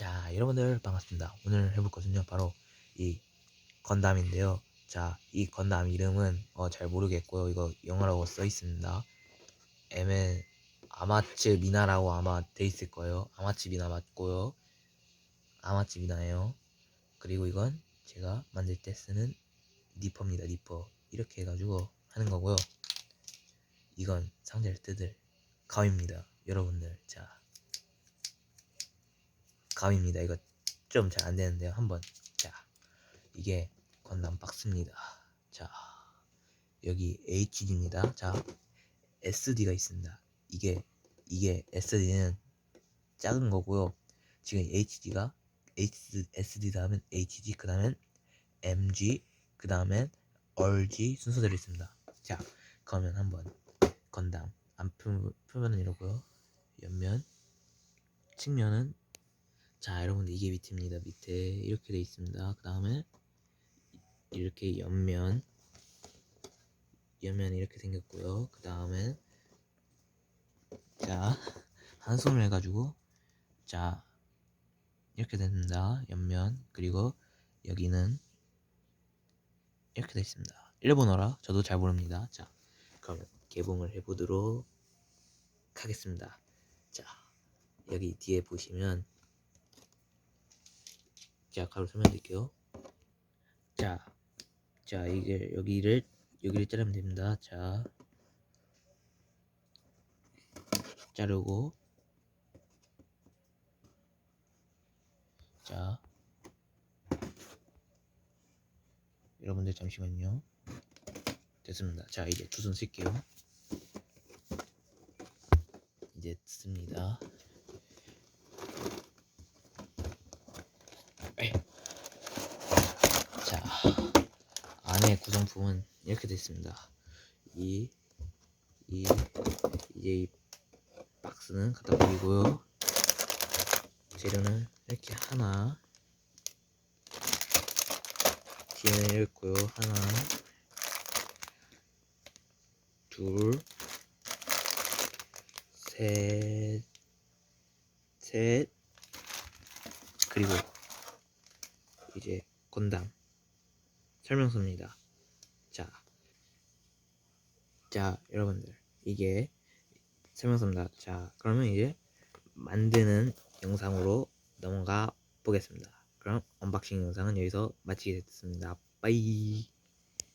자, 여러분들 반갑습니다. 오늘 해볼 것은요, 바로 이 건담인데요. 자, 이 건담 이름은 어, 잘 모르겠고요. 이거 영어라고 써 있습니다. MN 아마츠 미나라고 아마 돼 있을 거예요. 아마츠 미나 맞고요. 아마츠 미나예요. 그리고 이건 제가 만들 때 쓰는 니퍼입니다. 니퍼 이렇게 해가지고 하는 거고요. 이건 상자를 뜯을 감입니다. 여러분들 자 감입니다. 이거 좀 잘 안 되는데요. 한번 자 이게 건담 박스입니다. 자 여기 HD입니다. 자 SD가 있습니다. 이게 이게 SD는 작은 거고요. 지금 HD가 SD 다음엔 HG 그 다음엔 MG 그 다음엔 RG 순서대로 있습니다. 자 그러면 한번 건담 앞 표- 표면은 이러고요. 옆면 측면은 자 여러분들 이게 밑입니다. 밑에 이렇게 돼 있습니다. 그 다음에 이렇게 옆면 옆면이 이렇게 생겼고요. 그 다음에 자 한 손을 해가지고 자 이렇게 됩니다. 옆면 그리고 여기는 이렇게 돼 있습니다. 일본어라 저도 잘 모릅니다. 자 그러면 개봉을 해보도록 하겠습니다. 자 여기 뒤에 보시면 자 가로 설명드릴게요. 자, 자 이게 여기를 여기를 자르면 됩니다. 자 자르고 자 여러분들 잠시만요. 됐습니다. 자 이제 두 손 쓸게요. 이제 씁니다. 에이. 자 안에 구성품은 이렇게 됐습니다. 이, 이, 이제 이 박스는 갖다 버리고요. 재료는 이렇게 하나, 뒤에는 이렇고요. 하나, 둘, 셋, 셋, 그리고 이제 건담 설명서입니다. 자, 자 여러분들 이게 설명서입니다. 자, 그러면 이제 만드는 영상으로 넘어가 보겠습니다. 그럼 언박싱 영상은 여기서 마치겠습니다. 빠이.